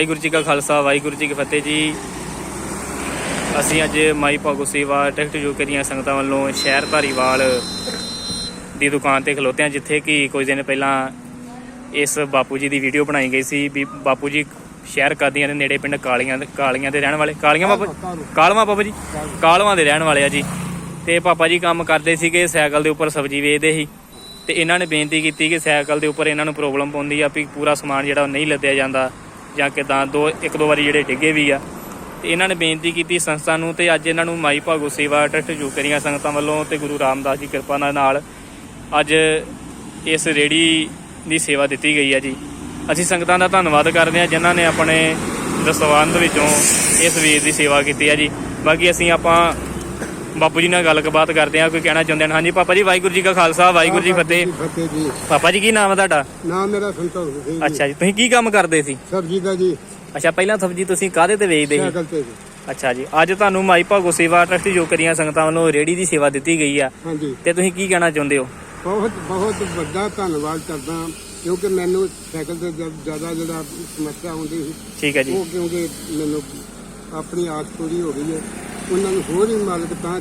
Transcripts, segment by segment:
ਵਾਹਿਗੁਰੂ ਜੀ ਕਾ ਖਾਲਸਾ ਵਾਹਿਗੁਰੂ ਜੀ ਕੀ ਫਤਿਹ ਜੀ। ਅਸੀਂ ਅੱਜ ਮਾਈ ਭਾਗੋ ਸੇਵਾ ਟਿਕਟ ਜੋ ਕਰੀਆਂ ਸੰਗਤਾਂ ਵੱਲੋਂ ਸ਼ਹਿਰ ਧਾਰੀਵਾਲ ਦੀ ਦੁਕਾਨ ਤੇ ਖਲੋਤੇ ਹਾਂ ਜਿੱਥੇ ਕਿ ਕੁਝ ਦਿਨ ਪਹਿਲਾਂ ਇਸ ਬਾਪੂ ਜੀ ਦੀ ਵੀਡੀਓ ਬਣਾਈ ਗਈ ਸੀ ਵੀ ਬਾਪੂ ਜੀ ਸ਼ਹਿਰ ਕਾਦੀਆਂ ਦੇ ਨੇੜੇ ਪਿੰਡ ਕਾਲੀਆਂ ਦੇ ਕਾਲੀਆਂ ਦੇ ਰਹਿਣ ਵਾਲੇ। ਕਾਲੀਆਂ ਬਾਬਾ ਕਾਲਵਾ ਬਾਬਾ ਜੀ? ਕਾਲਵਾ ਦੇ ਰਹਿਣ ਵਾਲੇ ਆ ਜੀ। ਤੇ ਪਾਪਾ ਜੀ ਕੰਮ ਕਰਦੇ ਸੀਗੇ ਸਾਈਕਲ ਦੇ ਉੱਪਰ ਸਬਜ਼ੀ ਵੇਚਦੇ ਸੀ। ਤੇ ਇਹਨਾਂ ਨੇ ਬੇਨਤੀ ਕੀਤੀ ਕਿ ਸਾਈਕਲ ਦੇ ਉੱਪਰ ਇਹਨਾਂ ਨੂੰ ਪ੍ਰੋਬਲਮ ਪਾਉਂਦੀ ਆ ਵੀ ਪੂਰਾ ਸਮਾਨ ਜਿਹੜਾ ਉਹ ਨਹੀਂ ਲੱਦਿਆ ਜਾਂਦਾ। ਜਾਂ ਕਿਦਾਂ ਦੋ, ਇੱਕ ਦੋ ਵਾਰੀ ਜਿਹੜੇ ਡਿੱਗੇ ਵੀ ਆ। ਤੇ ਇਹਨਾਂ ਨੇ ਬੇਨਤੀ ਕੀਤੀ ਸੰਸਥਾ ਨੂੰ ਤੇ ਅੱਜ ਇਹਨਾਂ ਨੂੰ ਮਾਈ ਭਾਗੋ ਸੇਵਾ ਟਰਸਟ ਜੋ ਕਰੀਆਂ ਸੰਗਤਾਂ ਵੱਲੋਂ ਤੇ ਗੁਰੂ ਰਾਮਦਾਸ ਜੀ ਕਿਰਪਾ ਨਾਲ ਅੱਜ ਇਸ ਰੇੜੀ ਦੀ ਸੇਵਾ ਦਿੱਤੀ ਗਈ ਹੈ ਜੀ। ਅਸੀਂ ਸੰਗਤਾਂ ਦਾ ਧੰਨਵਾਦ ਕਰਦੇ ਹਾਂ ਜਿਨ੍ਹਾਂ ਨੇ ਆਪਣੇ ਦਸਵੰਧ ਵਿੱਚੋਂ ਇਸ ਵੀਰ ਦੀ ਸੇਵਾ ਕੀਤੀ ਹੈ ਜੀ। ਬਾਕੀ ਅਸੀਂ ਆਪਾਂ ਬਾਪੂ ਜੀ ਨਾਲ ਗੱਲਬਾਤ ਕਰਦੇ ਹਾਂ ਕੋਈ ਕਹਿਣਾ ਚਾਹੁੰਦੇ ਹਨ? ਹਾਂਜੀ ਪਾਪਾ ਜੀ ਵਾਹਿਗੁਰੂ ਜੀ ਕਾ ਖਾਲਸਾ ਵਾਹਿਗੁਰੂ ਜੀ ਫਤਿਹ। ਫਤਿਹ ਜੀ। ਪਾਪਾ ਜੀ ਕੀ ਨਾਮ ਹੈ ਤੁਹਾਡਾ? ਨਾਮ ਮੇਰਾ ਸੰਤੋਖ ਸਿੰਘ ਜੀ। ਅੱਛਾ ਜੀ ਤੁਸੀਂ ਕੀ ਕੰਮ ਕਰਦੇ ਸੀ? ਸਬਜੀ ਦਾ ਜੀ। ਅੱਛਾ ਪਹਿਲਾਂ ਸਬਜ਼ੀ ਤੁਸੀਂ ਕਾਹਦੇ ਤੇ ਵੇਚਦੇ ਸੀ? ਸਾਈਕਲ ਤੇ ਜੀ। ਅੱਛਾ ਜੀ ਅੱਜ ਤੁਹਾਨੂੰ ਮਾਈ ਭਾਗੋ ਸੇਵਾ ਟਰਸਟ ਜੋ ਕਰੀਆਂ ਸੰਗਤਾਂ ਵੱਲੋਂ ਰੇੜੀ ਦੀ ਸੇਵਾ ਦਿੱਤੀ ਗਈ ਆ। ਹਾਂਜੀ। ਤੇ ਤੁਸੀਂ ਕੀ ਕਹਿਣਾ ਚਾਹੁੰਦੇ ਹੋ? ਬਹੁਤ ਬਹੁਤ ਵੱਡਾ ਧੰਨਵਾਦ ਕਰਦਾ ਕਿਉਂਕਿ ਮੈਨੂੰ ਸਾਈਕਲ ਤੇ ਜ਼ਿਆਦਾ ਜਿਹੜਾ ਸਮੱਸਿਆ ਆਉਂਦੀ ਸੀ ਠੀਕ ਹੈ ਜੀ। ਉਹ ਕਿਉਂਕਿ ਮੈਨੂੰ ਆਪਣੀ ਆਸ ਪੂਰੀ ਹੋ ਗਈ ਹੈ। ਉਹਨਾਂ ਨੂੰ ਹੋਰ ਹੀ ਮਾਲਕ ਤਾਂ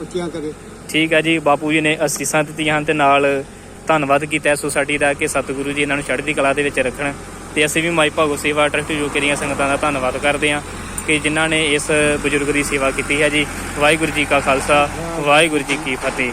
ਉੱਚੀਆਂ ਕਰੇ। ਠੀਕ ਹੈ ਜੀ, ਬਾਪੂ ਜੀ ਨੇ ਅਸੀਸਾਂ ਦਿੱਤੀਆਂ ਹਨ ਤੇ ਨਾਲ ਧੰਨਵਾਦ ਕੀਤਾ ਹੈ ਸੁਸਾਇਟੀ ਦਾ ਕਿ ਸਤਿਗੁਰੂ ਜੀ ਇਹਨਾਂ ਨੂੰ ਚੜ੍ਹਦੀ ਕਲਾ ਦੇ ਵਿੱਚ ਰੱਖਣ ਤੇ ਅਸੀਂ ਵੀ ਮਾਈ ਭਾਗੋ ਸੇਵਾ ਟਰਸਟ ਜੋ ਕਰੀਆਂ ਸੰਗਤਾਂ ਦਾ ਧੰਨਵਾਦ ਕਰਦੇ ਹਾਂ ਕਿ ਜਿਨ੍ਹਾਂ ਨੇ ਇਸ ਬਜ਼ੁਰਗ ਦੀ ਸੇਵਾ ਕੀਤੀ ਹੈ ਜੀ। ਵਾਹਿਗੁਰੂ ਜੀ ਕਾ ਖਾਲਸਾ, ਵਾਹਿਗੁਰੂ ਜੀ ਕੀ ਫਤਿਹ।